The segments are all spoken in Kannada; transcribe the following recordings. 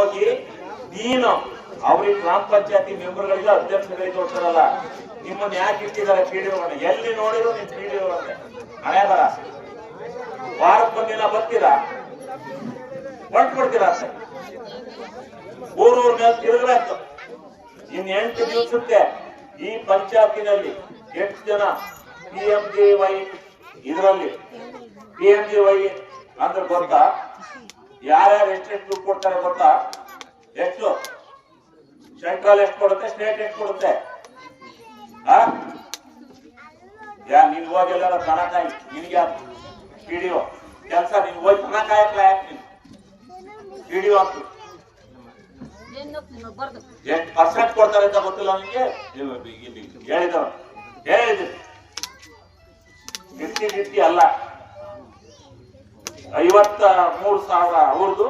ಹೋಗಿ ನೀನು ಅವ್ರಿಗೆ ಗ್ರಾಮ ಪಂಚಾಯತಿ ಮೆಂಬರ್ಗಳಿಗೆ ಅಧ್ಯಕ್ಷಗಳಿಗೆ ಕೊಡ್ತಾರಲ್ಲ ನಿಮ್ಮನ್ನ ಯಾಕೆ ಇಟ್ಟಿದ್ದಾರೆ ಪಿಡಿಒಗಳನ್ನ ಎಲ್ಲಿ ನೋಡಿದ್ರು ನಿಮ್ ಪಿಡಿಒ ಹಣೆ ಬರ. ಬಂದಿಲ್ಲ ಬರ್ತೀರಾ? ಹೊಂಟ್ ಕೊಡ್ತೀರಾ ಊರೂರ್ ಮೇಲೆ ತಿರುಗಲಾಯ್ತು ಇನ್ ಎಂಟು ದಿವಸಕ್ಕೆ ಈ ಪಂಚಾಯತಿನಲ್ಲಿ ಎಷ್ಟು ಜನ ಪಿ ಎಂ ಜಿ ವೈ ಇದರಲ್ಲಿ? ಪಿ ಎಂ ಜಿ ವೈ ಅಂದ್ರೆ ಗೊತ್ತಾ? ಯಾರ್ಯಾರು ಎಷ್ಟು ದುಡ್ಡು ಕೊಡ್ತಾರೆ ಗೊತ್ತಾ? ಎಷ್ಟು? ಸೆಂಟ್ರಲ್ ಎಷ್ಟು ಕೊಡುತ್ತೆ? ಸ್ಟೇಟ್ ಎಷ್ಟು ಕೊಡುತ್ತೆ? ಯಾ, ನೀನ್ ಹೋಗಿ ಎಲ್ಲಾರ ದನ ಕಾಯಿ ನಿನ್ಗೆ ಪಿಡಿಒ ಕೆಲಸ, ನೀನ್ ಹೋಗಿ ದನ ಕಾಯಕ್ಲ ಯಾಕೆ ನೀನು? ಪಿಡಿಒ ಅಂತ ಎಷ್ಟು ಪರ್ಸೆಂಟ್ ಕೊಡ್ತಾರೆ ಅಂತ ಗೊತ್ತಿಲ್ಲ ನಿಮಗೆ ಹೇಳಿದ್ರು ಹೇಳಿದ್ರು ಫಿಫ್ಟಿ ಫಿಫ್ಟಿ ಅಲ್ಲ. ಐವತ್ತ ಮೂರು ಸಾವಿರ ಅವ್ರದ್ದು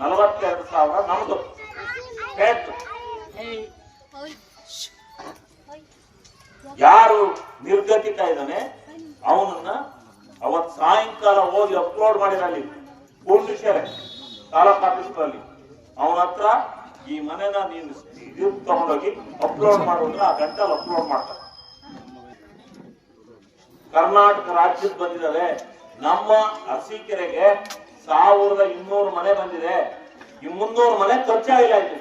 ನಲವತ್ತೆರಡು ಸಾವಿರ ನಮ್ದು. ಯಾರು ನಿರ್ಗತಿತ ಇದ್ದಾನೆ, ಅವನನ್ನ ಅವತ್ ಸಾಯಂಕಾಲ ಹೋಗಿ ಅಪ್ಲೋಡ್ ಮಾಡಿರಲ್ಲಿ ಪೂರ್ಣಿಷರೇ ತಾಲೂಕ್ ಆಫೀಸ್ನಲ್ಲಿ ಅವನ ಹತ್ರ ಈ ಮನೆನ ನೀನು ಇದು ತಗೊಂಡೋಗಿ ಅಪ್ಲೋಡ್ ಮಾಡುವಂತ ಆ ಗಂಟಲ್ಲಿ ಅಪ್ಲೋಡ್ ಮಾಡ್ತಾರೆ ಕರ್ನಾಟಕ ರಾಜ್ಯದ ಬಂದಿದ್ದಾರೆ. ನಮ್ಮ ಅರಸೀಕೆರೆಗೆ ಸಾವಿರದ ಇನ್ನೂರು ಮನೆ ಬಂದಿದೆ. ಈ ಮುನ್ನೂರು ಮನೆ ಖರ್ಚಾಗಿಲ್ಲ ಇದು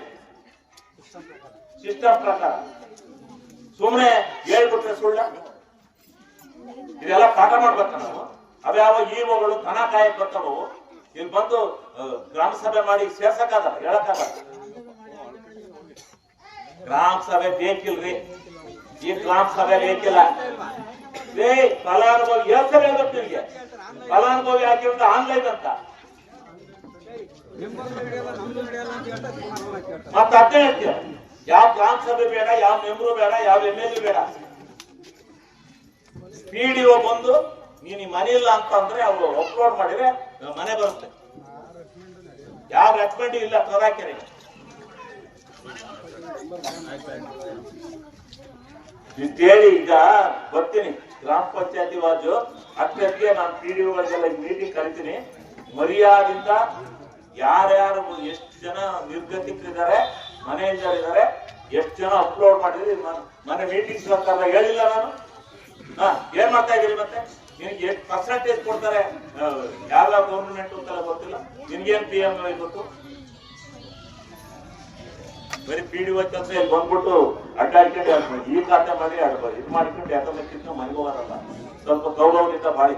ಸಿಸ್ಟಮ್ ಪ್ರಕಾರ. ಸುಮ್ಮನೆ ಹೇಳ್ಬಿಟ್ರೆ ಸುಳ್ಳ? ಇದೆಲ್ಲ ಪಾಠ ಮಾಡ್ಬೇಕ ನಾವು. ಅವ್ಯಾವ ಈವಗಳು ಕಣ ಕಾಯಕ್ ಬರ್ತಾವು, ಇಲ್ಲಿ ಬಂದು ಗ್ರಾಮ ಸಭೆ ಮಾಡಿ ಸೇರ್ಸಕ್ಕಾಗ ಹೇಳಕ್ಕಾಗಲ್ಲ. ಗ್ರಾಮ ಸಭೆ ಬೇಕಿಲ್ರಿ. ಈ ಗ್ರಾಮ ಸಭೆ ಬೇಕಿಲ್ಲ. ಏ ಫಲಾನುಭವಿ ಹೇಳ್ತಾರೆ ಹೇಳ್ಬೇಕು ನಿಮಗೆ. ಫಲಾನುಭವಿ ಆಗಿರೋದು ಆನ್ಲೈನ್ ಅಂತ. ಮತ್ತೆ ಅದೇ ಹೇಳ್ತೀರ ಯಾವ ಗ್ರಾಮ ಸಭೆ ಬೇಡ, ಯಾವ ಮೆಂಬರು ಬೇಡ, ಯಾವ ಎಂ ಎಲ್ ಎ ಬೇಡ. ಪಿಡಿಒ ಬಂದು ನೀನ್ ಮನೆ ಇಲ್ಲ ಅಂತ ಅಂದ್ರೆ ಅವರು ಅಪ್ಲೋಡ್ ಮಾಡಿದ್ರೆ ಮನೆ ಬರುತ್ತೆ. ಯಾವ ರೆಕಮೆಂಡ್ ಇಲ್ಲ, ತರಾಕೆರೆ. ಅಂತೇಳಿ ಈಗ ಬರ್ತೀನಿ. ಗ್ರಾಮ ಪಂಚಾಯತಿ ವಾಜು ಅಷ್ಟಕ್ಕೆ ನಾನು ಪಿಡಿಒಗಳಿಗೆಲ್ಲ ಮೀಟಿಂಗ್ ಕರಿತೀನಿ. ಮರ್ಯಾದಿಂದ ಯಾರ್ಯಾರು ಎಷ್ಟು ಜನ ನಿರ್ಗತಿಕರಿದ್ದಾರೆ ಮನೆಯಿಂದರಿದ್ದಾರೆ ಎಷ್ಟು ಜನ ಅಪ್ಲೋಡ್ ಮಾಡಿದ್ರಿ ಮನೆ- ಮನೆ ಮೀಟಿಂಗ್ ಅಂತ ಹೇಳಿಲ್ಲ ನಾನು. ಹಾ, ಏನ್ ಮಾಡ್ತಾ ಇದ್ದೀರಿ ಮತ್ತೆ? ನಿನ್ಗೆ ಎಷ್ಟು ಪರ್ಸೆಂಟೇಜ್ ಕೊಡ್ತಾರೆ? ಯಾವ ಗೌರ್ಮೆಂಟ್ ಅಂತೆಲ್ಲ ಗೊತ್ತಿಲ್ಲ. ನಿನ್ಗೇನ್ ಪಿ ಎಂ ಗೊತ್ತು? ಬರೀ ಪೀಡಿ ಡಿ ಕೆಲಸ ಇಲ್ಲಿ ಬಂದ್ಬಿಟ್ಟು ಅಡ್ಡಾಡ್ಕೊಂಡು ಈ ಖಾತೆ ಮಾಡಿ ಆಡ್ಬೋದು ಇದು ಮಾಡ್ಕೊಂಡು ಯಾಕಂದ್ರೆ ಕಿಂತ ಮನೆಗೆ ಹೋಗಲ್ಲ ಸ್ವಲ್ಪ ಗೌರವದಿಂದ ಬಾಳಿ